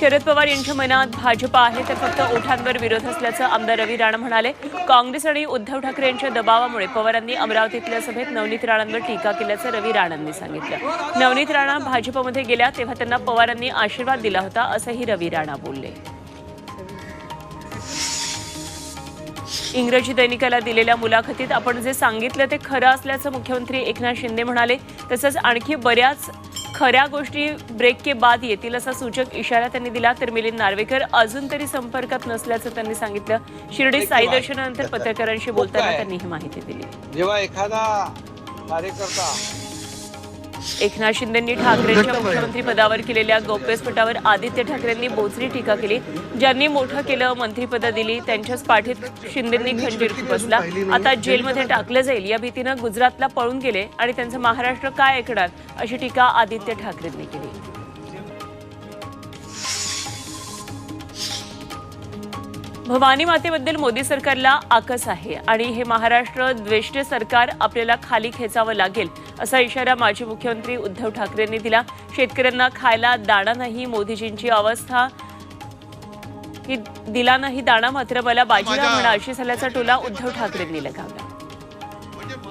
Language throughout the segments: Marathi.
शरद पवार यांच्या मनात भाजपा आहे तर फक्त ओठांवर विरोध असल्याचं आमदार रवी राणा म्हणाले. काँग्रेस आणि उद्धव ठाकरे यांच्या दबावामुळे पवारांनी अमरावतीतल्या सभेत नवनीत राणांवर टीका केल्याचं रवी राणांनी सांगितलं. नवनीत राणा भाजपमध्ये गेल्या तेव्हा त्यांना पवारांनी आशीर्वाद दिला होता असंही रवी राणा बोलले. इंग्रजी दैनिकाला दिलेल्या मुलाखतीत आपण जे सांगितलं ते खरं असल्याचं मुख्यमंत्री एकनाथ शिंदे म्हणाले तसंच आणखी बऱ्याच खऱ्या गोष्टी ब्रेक के बाद येतील असा सूचक इशारा त्यांनी दिला. तर मिलिंद नार्वेकर अजून तरी संपर्कात नसल्याचं त्यांनी सांगितलं. शिर्डी साई दर्शनानंतर पत्रकारांशी बोलताना त्यांनी ही माहिती दिली. जेव्हा एखादा कार्यकर्ता एकनाथ शिंदेंनी ठाकरेंच्या मुख्यमंत्री पदावर केलेल्या गौप्यस्फोटावर आदित्य ठाकरेंनी बोचरी टीका केली. ज्यांनी मोठं केलं मंत्रीपद दिली त्यांच्याच पाठीत शिंदेंनी खंजीर बसला आता जेलमध्ये टाकलं जाईल या भीतीनं गुजरातला पळून गेले आणि त्यांचं महाराष्ट्र काय ऐकणार अशी टीका आदित्य ठाकरेंनी केली. भवानी मातेबद्दल मोदी सरकारला आकस आहे आणि हे महाराष्ट्र द्वेष्ट सरकार आपल्याला खाली खेचावं लागेल असा इशारा माजी मुख्यमंत्री उद्धव ठाकरेंनी दिला. शेतकऱ्यांना खायला दाणा नाही मोदीजींची अवस्था की दिला नाही दाणा मात्र मला माझ्या- म्हणा अशी झाल्याचा टोला उद्धव ठाकरेंनी लगावला.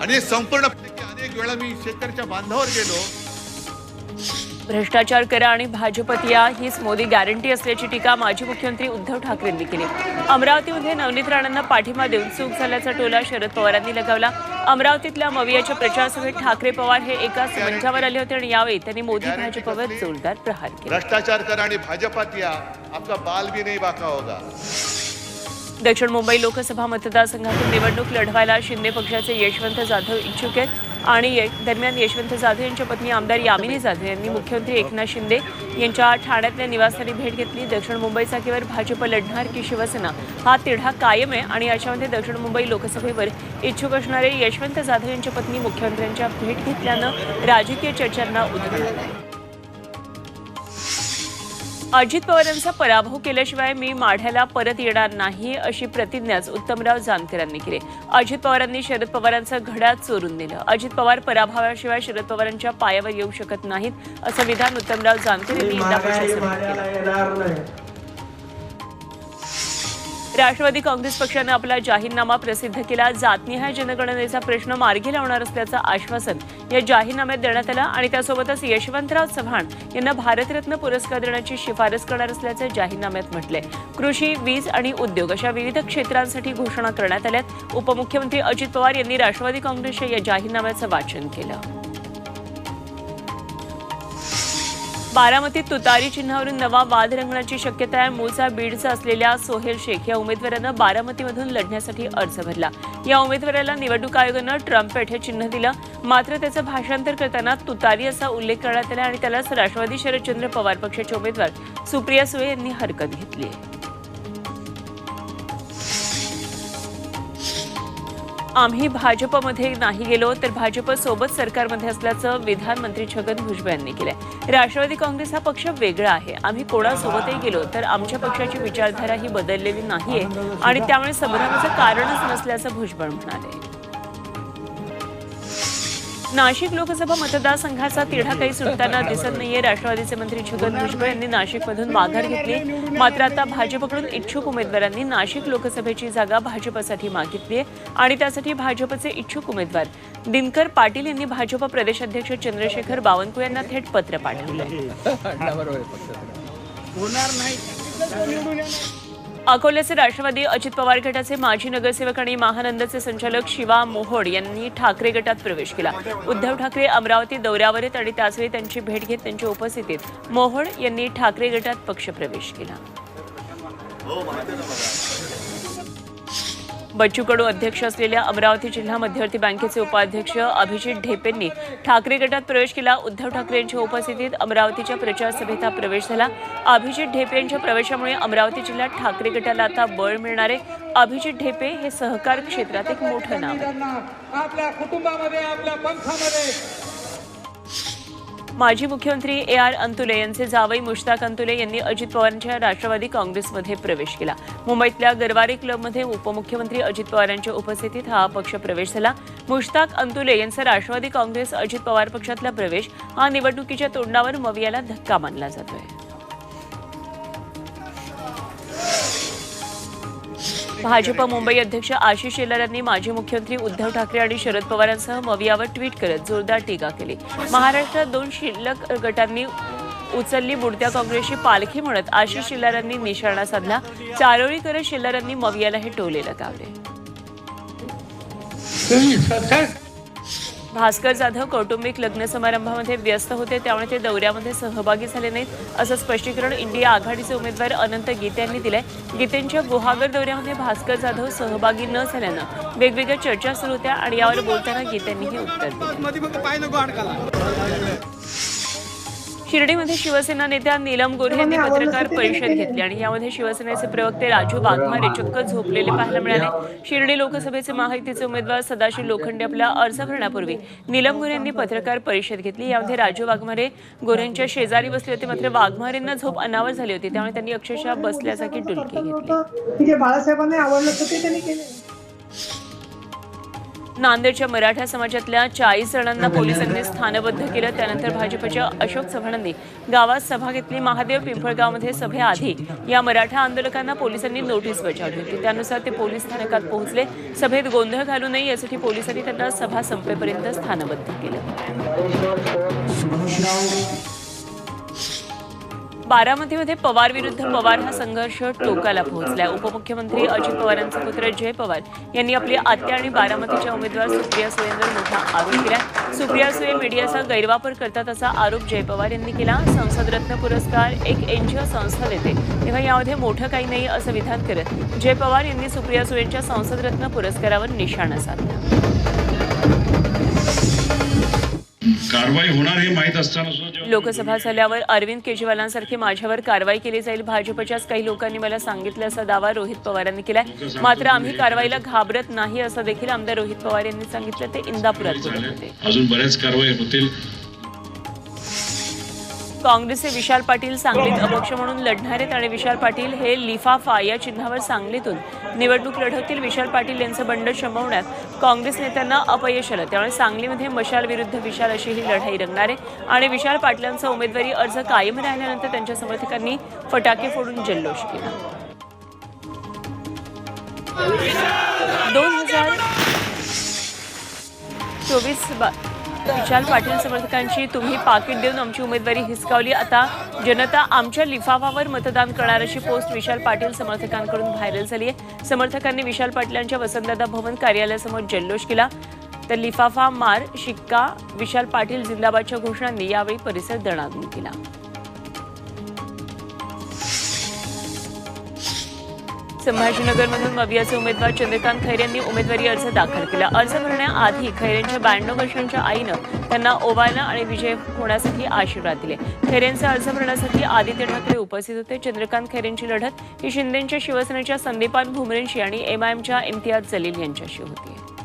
आणि संपूर्ण अनेक वेळा मी शेतकऱ्याच्या बांधावर गेलो. भ्रष्टाचार करा आणि भाजपत या हीच मोदी गॅरंटी असल्याची टीका माजी मुख्यमंत्री उद्धव ठाकरेंनी केली. अमरावतीमध्ये नवनीत राणांना पाठिंबा देऊन चूक झाल्याचा टोला शरद पवारांनी लगावला. अमरावतीतल्या मवियाच्या प्रचारसभेत ठाकरे पवार हे एकाच मंचावर आले होते आणि यावेळी त्यांनी मोदी भाजपवर जोरदार प्रहार केला. भ्रष्टाचार करा आणि भाजपात या. आपका बाल भी नहीं बाका होगा. दक्षिण मुंबई लोकसभा मतदारसंघातून निवडणूक लढवायला शिंदे पक्षाचे यशवंत जाधव इच्छुक आहेत. आणि दरम्यान यशवंत जाधव यांच्या पत्नी आमदार यामिनी जाधव यांनी मुख्यमंत्री एकनाथ शिंदे यांच्या ठाण्यातल्या निवासस्थानी भेट घेतली. दक्षिण मुंबई जागेवर भाजप लढणार की शिवसेना? हा तिढा कायम आहे आणि याच्यामध्ये दक्षिण मुंबई लोकसभेवर इच्छुक असणारे यशवंत जाधव यांच्या पत्नी मुख्यमंत्र्यांच्या भेट घेतल्यानं राजकीय चर्चांना उधाण अजित पवारांचा पराभव केल्याशिवाय मी माढ्याला परत येणार नाही अशी प्रतिज्ञाच उत्तमराव जानकरांनी केली. अजित पवारांनी शरद पवारांचं घड्याळ चोरून दिलं अजित पवार पराभवाशिवाय शरद पवारांच्या पायावर येऊ शकत नाहीत असं विधान उत्तमराव जानकर यांनी राष्ट्रवादी काँग्रेस पक्षानं आपला जाहीरनामा प्रसिद्ध केला. जातनिहाय जनगणनेचा प्रश्न मार्गी लावणार असल्याचं आश्वासन या जाहीरनाम्यात देण्यात आलं आणि त्यासोबतच यशवंतराव चव्हाण यांना भारतरत्न पुरस्कार देण्याची शिफारस करणार असल्याचं जाहीरनाम्यात म्हटलंय. कृषी वीज आणि उद्योग अशा विविध क्षेत्रांसाठी घोषणा करण्यात आल्यात. उपमुख्यमंत्री अजित पवार यांनी राष्ट्रवादी काँग्रेसच्या या जाहीरनाम्याचं वाचन केलं. बारामतीत तुतारी चिन्हावरून नवा वाद रंगण्याची शक्यता आहे. मूळचा बीडचा असलेल्या सोहेल शेख या उमेदवारानं बारामतीमधून लढण्यासाठी अर्ज भरला. या उमेदवाराला निवडणूक आयोगानं ट्रम्पेट हे चिन्ह दिलं. मात्र त्याचं भाषांतर करताना तुतारी असा उल्लेख करण्यात आला आणि त्यालाच राष्ट्रवादी शरदचंद्र पवार पक्षाचे उमेदवार सुप्रिया सुळे यांनी हरकत घेतली आहे. आम्ही भाजपमध्ये नाही गेलो तर भाजप सोबत सरकारमध्ये असल्याचं विधानमंत्री छगन भुजबळ यांनी केलंय. राष्ट्रवादी काँग्रेस हा पक्ष वेगळा आहे. आम्ही कोणासोबतही गेलो तर आमच्या पक्षाची विचारधारा ही बदललेली नाहीये. आणि त्यामुळे संभ्रमाचं कारणच नसल्याचं भुजबळ म्हणाले. नाशिक लोकसभा मतदारसंघाचा तिढा काही सुटताना दिसत नाहीये. राष्ट्रवादीचे मंत्री छगन भुजबळ यांनी नाशिकमधून माघार घेतली. मात्र आता भाजपकडून इच्छुक उमेदवारांनी नाशिक लोकसभेची जागा भाजपसाठी मागितली आहे आणि त्यासाठी भाजपचे इच्छुक उमेदवार. दिनकर पाटील यांनी भाजप प्रदेशाध्यक्ष चंद्रशेखर बावनकुळे यांना थेट पत्र पाठवलं अकोल्याचे राष्ट्रवादी अजित पवार गटाचे माजी नगरसेवक आणि महानंदचे संचालक शिवा मोहोड यांनी ठाकरे गटात प्रवेश केला. उद्धव ठाकरे अमरावती दौऱ्यावर आहेत आणि त्याचवेळी त्यांची भेट घेत त्यांच्या उपस्थितीत मोहोड यांनी ठाकरे गटात पक्षप्रवेश केला. हो, बच्चू कडू अध्यक्ष असलेल्या अमरावती जिल्हा मध्यवर्ती बँकेचे उपाध्यक्ष अभिजित ढेपेंनी ठाकरे गटात प्रवेश केला. उद्धव ठाकरे यांच्या उपस्थितीत अमरावतीच्या प्रचार सभेत हा प्रवेश झाला. अभिजित ढेपे यांच्या प्रवेशामुळे अमरावती जिल्ह्यात ठाकरे गटाला आता बळ मिळणार आहे. अभिजित ढेपे हे सहकार क्षेत्रात एक मोठं नाव आपल्या कुटुंबामध्ये आपल्या पंथामध्ये माजी मुख्यमंत्री ए आर अंतुले यांचे जावई मुश्ताक अंतुले यांनी अजित पवारांच्या राष्ट्रवादी काँग्रेसमध्ये प्रवेश केला. मुंबईतल्या गरवारे क्लबमध्ये उपमुख्यमंत्री अजित पवारांच्या उपस्थितीत हा पक्ष प्रवेश झाला. मुश्ताक अंतुले यांचा राष्ट्रवादी काँग्रेस अजित पवार पक्षातला प्रवेश हा निवडणुकीच्या तोंडावर मवियाला धक्का मानला जातोय. भाजप मुंबई अध्यक्ष आशिष शेलार यांनी माजी मुख्यमंत्री उद्धव ठाकरे आणि शरद पवारांसह मवियावर ट्विट करत जोरदार टीका केली. महाराष्ट्रात दोन शिल्लक गटांनी उचलली. बुडत्या काँग्रेसची पालखी म्हणत आशिष शेलार यांनी निशाणा साधला. चारोळी करत शेलार यांनी मवियाला हे टोले लगावले. भास्कर जाधव कौटुंबिक लग्न समारंभामध्ये व्यस्त होते. त्यामुळे ते दौऱ्यामध्ये सहभागी झाले नाहीत. असं स्पष्टीकरण इंडिया आघाडीचे उमेदवार अनंत गीते यांनी दिलंय. गीतेंच्या गुहागर दौऱ्यामध्ये भास्कर जाधव सहभागी न झाल्यानं वेगवेगळ्या चर्चा सुरू होत्या आणि यावर बोलताना गीतेंनी हे उत्तर दिलं. शिर्डीमध्ये शिवसेना नेत्या नीलम गोऱ्हे यांनी पत्रकार परिषद घेतली आणि यामध्ये शिवसेनेचे प्रवक्ते राजू वाघमारे चक्क झोपलेले पाहायला मिळाले. शिर्डी लोकसभेचे महायुतीचे उमेदवार सदाशिव लोखंडे आपला अर्ज भरण्यापूर्वी नीलम गोऱ्हे यांनी पत्रकार परिषद घेतली. यामध्ये राजू वाघमारे गोऱ्यांच्या शेजारी बसले होते. मात्र वाघमारेंना झोप अनावर झाली होती. त्यामुळे त्यांनी अक्षरशः बसल्यासारखी डुलकी घेतली. बाळासाहेबांना आवडलं होतं ते त्यांनी केलं. नांदेडच्या मराठा समाजातल्या चाळीस जणांना पोलिसांनी स्थानबद्ध केलं. त्यानंतर भाजपच्या अशोक चव्हाणांनी गावात सभा घेतली. महादेव पिंपळगावमध्ये सभेआधी या मराठा आंदोलकांना पोलिसांनी नोटीस बजावली होती. त्यानुसार ते पोलीस स्थानकात पोहोचले. सभेत गोंधळ घालू नये यासाठी पोलिसांनी त्यांना सभा संपेपर्यंत स्थानबद्ध केलं. बारामतीमध्ये पवार विरुद्ध पवार हा संघर्ष टोकाला पोहोचलाय उपमुख्यमंत्री अजित पवारांचे पुत्र जय पवार यांनी आपली आत्या आणि बारामतीच्या उमेदवार सुप्रिया सुळेंवर मोठा आरोप केला. सुप्रिया सुळे मीडियाचा गैरवापर करतात असा आरोप जय पवार यांनी केला. संसद रत्न पुरस्कार एक एनजीओ संस्था देते. तेव्हा यामध्ये मोठं काही नाही असं विधान करत जय पवार यांनी सुप्रिया सुळेंच्या संसद रत्न पुरस्कारावर निशाणा साधला. कारवाई होणार हे माहीत असताना सुद्धा लोकसभा झाल्यावर अरविंद केजरीवालांसारखी माझ्यावर कारवाई केली जाईल. भाजपच्याच काही लोकांनी मला सांगितलं असा दावा रोहित पवारांनी केलाय. मात्र आम्ही कारवाईला घाबरत नाही असं देखील आमदार रोहित पवार यांनी सांगितलं. ते इंदापुरात बोलत होते. झाले अजून बऱ्याच कारवाई होतील. काँग्रेसचे विशाल पाटील सांगलीत अपक्ष म्हणून लढणार आहेत आणि विशाल पाटील हे लिफाफा या चिन्हावर सांगलीतून. निवडणूक लढवतील विशाल पाटील यांचं बंड शमवण्यात काँग्रेस नेत्यांना अपयश आलं. त्यामुळे सांगलीमध्ये मशाल विरुद्ध विशाल अशी ही लढाई रंगणार आहे आणि विशाल पाटलांचा उमेदवारी अर्ज कायम राहिल्यानंतर त्यांच्या समर्थकांनी फटाके फोडून जल्लोष केला. दोन हजार चोवीस बा विशाल पाटील समर्थकांची तुम्ही पाकिट देऊन आमची उमेदवारी हिसकावली. आता जनता आमच्या लिफाफावर मतदान करणार अशी पोस्ट विशाल पाटील समर्थकांकडून व्हायरल झाली आहे. समर्थकांनी विशाल पाटलांच्या वसंतदादा भवन कार्यालयासमोर जल्लोष केला. तर लिफाफा मार शिक्का विशाल पाटील जिंदाबादच्या घोषणांनी यावेळी परिसर दणाणून केला. संभाजीनगरमधून मवियाचे उमेदवार चंद्रकांत खैर यांनी उमेदवारी अर्ज दाखल केला. अर्ज भरण्याआधी खैरेंच्या ब्याण्णव वर्षांच्या आईनं त्यांना ओवाळणं आणि विजय होण्यासाठी आशीर्वाद दिले. खैरेंचे अर्ज भरण्यासाठी आदित्य ठाकरे उपस्थित होते. चंद्रकांत खैरेंची लढत ही शिंदेच्या शिवसेनेच्या संदीपान भुमरेंशी आणि एमआयएमच्या इम्तियाज जलील यांच्याशी होती.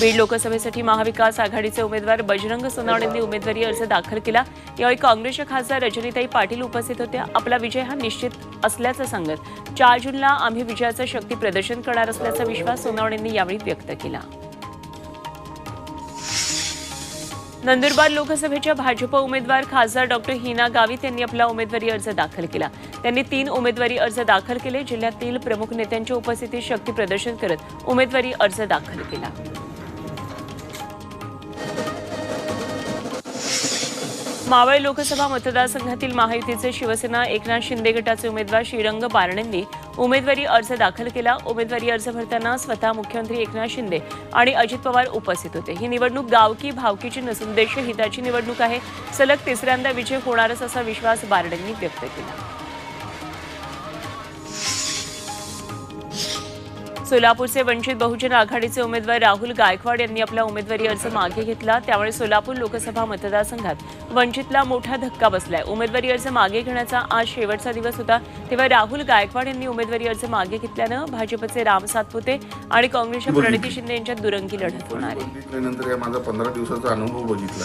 बीड लोकसभेसाठी महाविकास आघाडीचे उमेदवार बजरंग सोनावणे यांनी उमेदवारी अर्ज दाखल केला. यावेळी काँग्रेसच्या खासदार रजनीताई पाटील उपस्थित होत्या आपला विजय हा निश्चित असल्याचं सांगत. चार जूनला आम्ही विजयाचं शक्ती प्रदर्शन करणार असल्याचा विश्वास सोनावणेंनी यावेळी व्यक्त केला. नंदुरबार लोकसभेच्या भाजप उमेदवार खासदार डॉक्टर हिना गावित यांनी आपला उमेदवारी अर्ज दाखल केला. त्यांनी तीन उमेदवारी अर्ज दाखल केले. जिल्ह्यातील प्रमुख नेत्यांच्या उपस्थितीत शक्ती प्रदर्शन करत उमेदवारी अर्ज दाखल केला. मावळ लोकसभा मतदारसंघातील महायुतीचे शिवसेना एकनाथ शिंदे गटाचे उमेदवार श्रीरंग बारणेंनी उमेदवारी अर्ज दाखल केला. उमेदवारी अर्ज भरताना स्वतः मुख्यमंत्री एकनाथ शिंदे आणि अजित पवार उपस्थित होते. ही निवडणूक गावकी भावकीची नसून देशहिताची निवडणूक आहे. सलग तिसऱ्यांदा विजय होणारच असा विश्वास बारणेंनी व्यक्त केला. सोलापूरचे वंचित बहुजन आघाडीचे उमेदवार राहुल गायकवाड यांनी आपला उमेदवारी अर्ज मागे घेतला. त्यामुळे सोलापूर लोकसभा मतदारसंघात वंचितला मोठा धक्का बसलाय. उमेदवारी अर्ज मागे घेण्याचा आज शेवटचा दिवस होता. तेव्हा राहुल गायकवाड यांनी उमेदवारी अर्ज मागे घेतल्यानं भाजपचे राम सातपुते आणि काँग्रेसच्या प्रणिती शिंदे यांच्यात दुरंगी लढत होणार आहे. या माझा पंधरा दिवसाचा अनुभव बघितला.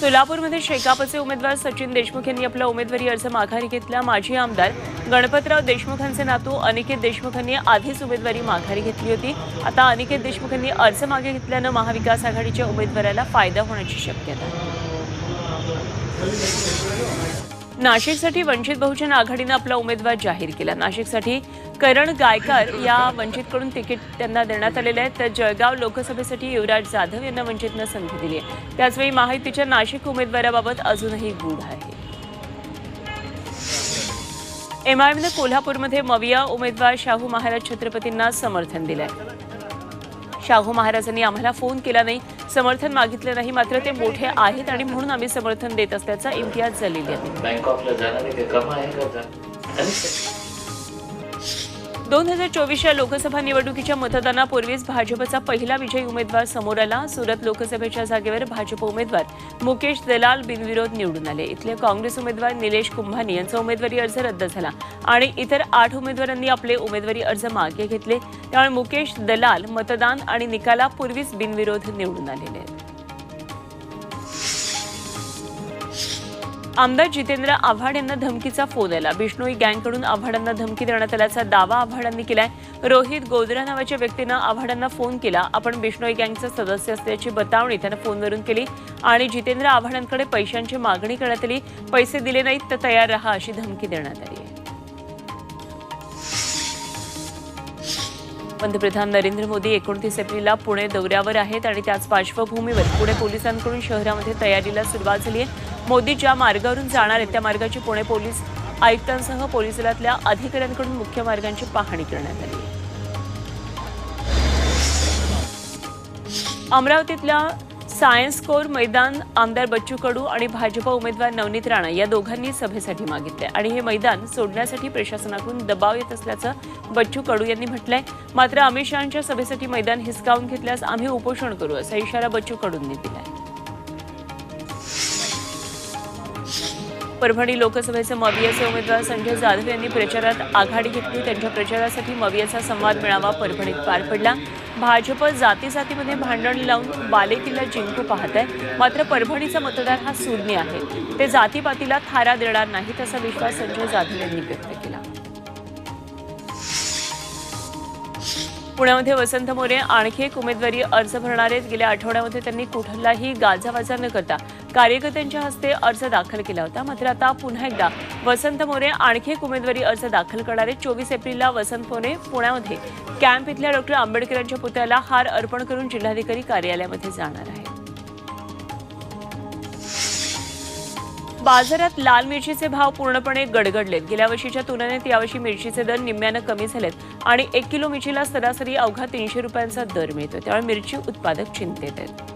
सोलापूरमध्ये शेकापचे उमेदवार सचिन देशमुख यांनी आपला उमेदवारी अर्ज माघारी घेतला. माजी आमदार गणपतराव देशमुखांचे नातू अनिकेत देशमुख यांनी आधीच उमेदवारी माघारी घेतली होती. आता अनिकेत देशमुख यांनी अर्ज मागे घेतल्यानं महाविकास आघाडीच्या उमेदवाराला फायदा होण्याची शक्यता नाशिकसाठी वंचित बहुजन आघाडीनं आपला उमेदवार जाहीर केला. नाशिकसाठी करण गायकर या वंचितकडून तिकीट त्यांना देण्यात आलेले आहे. तर जळगाव लोकसभेसाठी युवराज जाधव यांना वंचितनं संधी दिली आहे. त्याचवेळी महायुतीच्या नाशिक उमेदवाराबाबत अजूनही गूढ आहे. एमआयएमनं कोल्हापूरमध्ये मविया उमेदवार शाहू महाराज छत्रपतींना समर्थन दिलंय. शाहू महाराजांनी आम्हाला फोन केला नाही. समर्थन मागितलं नाही मात्र ते मोठे आहेत आणि म्हणून आम्ही समर्थन देत असल्याचा इम्तियाज जलील यांनी. आहे का? दोन हजार चोवीसच्या लोकसभा निवडणुकीच्या मतदानापूर्वीच भाजपचा पहिला विजयी उमेदवार समोर आला. सुरत लोकसभेच्या जागेवर भाजप उमेदवार मुकेश दलाल बिनविरोध निवडून आले. इथले काँग्रेस उमेदवार निलेश कुंभानी यांचा उमेदवारी अर्ज रद्द झाला आणि इतर आठ उमेदवारांनी आपले उमेदवारी अर्ज मागे घेतले. त्यामुळे मुकेश दलाल मतदान आणि निकालापूर्वीच बिनविरोध निवडून आलेले आहेत. आमदार जितेंद्र आव्हाड यांना धमकीचा फोन आला. बिष्णोई गँगकडून आव्हाडांना धमकी देण्यात आल्याचा दावा आव्हाडांनी केलाय. रोहित गोदरा नावाच्या व्यक्तीनं आव्हाडांना फोन केला. आपण बिष्णोई गँगचा सदस्य असल्याची बतावणी त्यानं फोनवरून केली आणि जितेंद्र आव्हाडांकडे पैशांची मागणी करण्यात आली. पैसे दिले नाहीत तर तयार रहा अशी धमकी देण्यात आली. आहे पंतप्रधान नरेंद्र मोदी एकोणतीस एप्रिलला पुणे दौऱ्यावर आहेत आणि त्याच पार्श्वभूमीवर पुणे पोलिसांकडून शहरामध्ये तयारीला सुरुवात झाली आहे. मोदी ज्या मार्गावरून जाणार आहेत. त्या मार्गाची पुणे पोलीस आयुक्तांसह पोलीस दलातल्या अधिकाऱ्यांकडून मुख्य मार्गांची पाहणी करण्यात आली. अमरावतीतल्या सायन्स कोर मैदान आमदार बच्चू कडू आणि भाजप उमेदवार नवनीत राणा या दोघांनी सभेसाठी मागितले. आणि हे मैदान सोडण्यासाठी प्रशासनाकडून दबाव येत असल्याचं बच्चू कडू यांनी म्हटलंय. मात्र अमित शहाच्या सभेसाठी मैदान हिसकावून घेतल्यास आम्ही उपोषण करू असा इशारा बच्चू कडूंनी दिलाय. परभणी लोकसभेचे मवियाचे उमेदवार संजय जाधव यांनी प्रचारात आघाडी घेतली. त्यांच्या प्रचारासाठी मवियाचा संवाद मेळावा परभणीत पार पडला. भाजप जाती जातीमध्ये भांडण लावून बालेकिल्ला जिंकू पाहत आहे मात्र परभणीचा मतदार हा सुज्ञ आहे. ते जातीपातीला थारा देणार नाहीत असा विश्वास संजय जाधव यांनी व्यक्त केला. पुण्यामध्ये वसंत मोरे आणखी एक उमेदवारी अर्ज भरणार आहेत. गेल्या आठवड्यामध्ये त्यांनी कुठलाही गाजावाजा न करता कार्यकर्त्यांच्या हस्ते अर्ज दाखल केला होता. मात्र आता पुन्हा एकदा वसंत मोरे आणखी एक उमेदवारी अर्ज दाखल करणार आहेत चोवीस एप्रिलला वसंत मोरे पुण्यामध्ये कॅम्प इथल्या डॉक्टर आंबेडकरांच्या पुतळ्याला हार अर्पण करून जिल्हाधिकारी कार्यालयामध्ये जाणार आहे. बाजारात लाल मिरचीचे भाव पूर्णपणे गडगडलेत. गेल्या वर्षीच्या तुलनेत यावर्षी मिरचीचे दर निम्म्यानं कमी झालेत आणि एक किलो मिरचीला सरासरी अवघा तीनशे रुपयांचा दर मिळतो त्यामुळे मिरची उत्पादक चिंतेत आहेत.